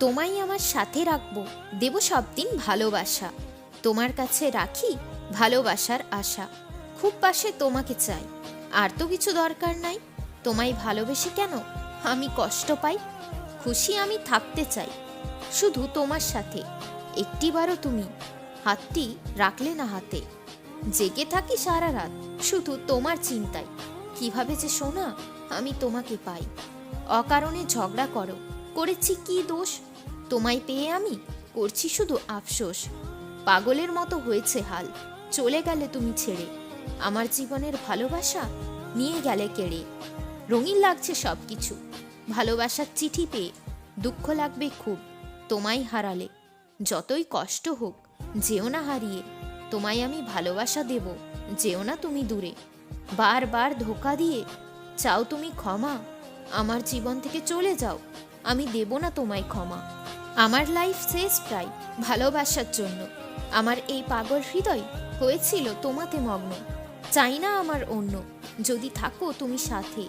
তোমায় আমার সাথে রাখব। দেব সব দিন ভালোবাসা। তোমার কাছে রাখি ভালোবাসার আশা। খুব পাশে তোমাকে চাই। আর তো কিছু দরকার নাই। তোমায় ভালোবেসে কেন আমি কষ্ট পাই? খুশি আমি থাকতে চাই। শুধু তোমার সাথে। একটিবারও তুমি হাতটি রাখলে না হাতে। জেগে থাকি সারা রাত শুধু তোমার চিন্তায়। কীভাবে যে শোনা আমি তোমাকে পাই। অকারণে ঝগড়া করো। করেছি কি দোষ? তোমায় পেয়ে আমি করছি শুধু আফসোস। পাগলের মতো হয়েছে হাল। চলে গেলে তুমি ছেড়ে। আমার জীবনের ভালোবাসা নিয়ে গেলে কেড়ে। রঙিন লাগছে সব কিছু ভালোবাসার চিঠি পেয়ে দুঃখ লাগবে খুব তোমায় হারালে। যতই কষ্ট হোক, যেও না হারিয়ে। তোমায় আমি ভালোবাসা দেব, যেও না তুমি দূরে। বারবার ধোকা দিয়ে, চাও তুমি ক্ষমা। আমার জীবন থেকে চলে যাও। আমি দেব না তোমায় ক্ষমা। আমার লাইফ শেষ প্রায় ভালোবাসার জন্য। আমার এই পাগল হৃদয় হয়েছিল তোমাতে মগ্ন। চাই না আমার অন্য। যদি থাকো তুমি সাথে।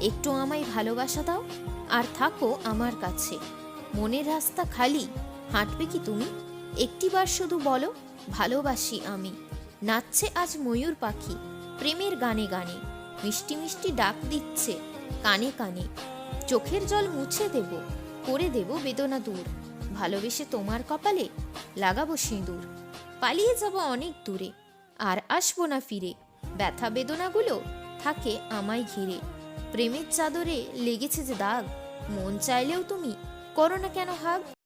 একটু আমায় ভালোবাসা দাও, আর থাকো আমার কাছে। মনের রাস্তা খালি, হাঁটবে কি তুমি? একটিবার শুধু বলো, ভালোবাসি আমি। নাচছে আজ ময়ূর পাখি, প্রেমের গানে গানে। মিষ্টি মিষ্টি ডাক দিচ্ছে, কানে কানে। চোখের জল মুছে দেব, করে দেব বেদনা দূর। ভালোবেসে তোমার কপালে লাগাবো সিঁদুর। পালিয়ে যাব অনেক দূরে, আর আসব না ফিরে। ব্যথা বেদনাগুলো থাকে আমায় ঘিরে। প্রেমের চাদরে লেগেছে যে দাগ, মন চাইলেও তুমি করো না কেন হাগ?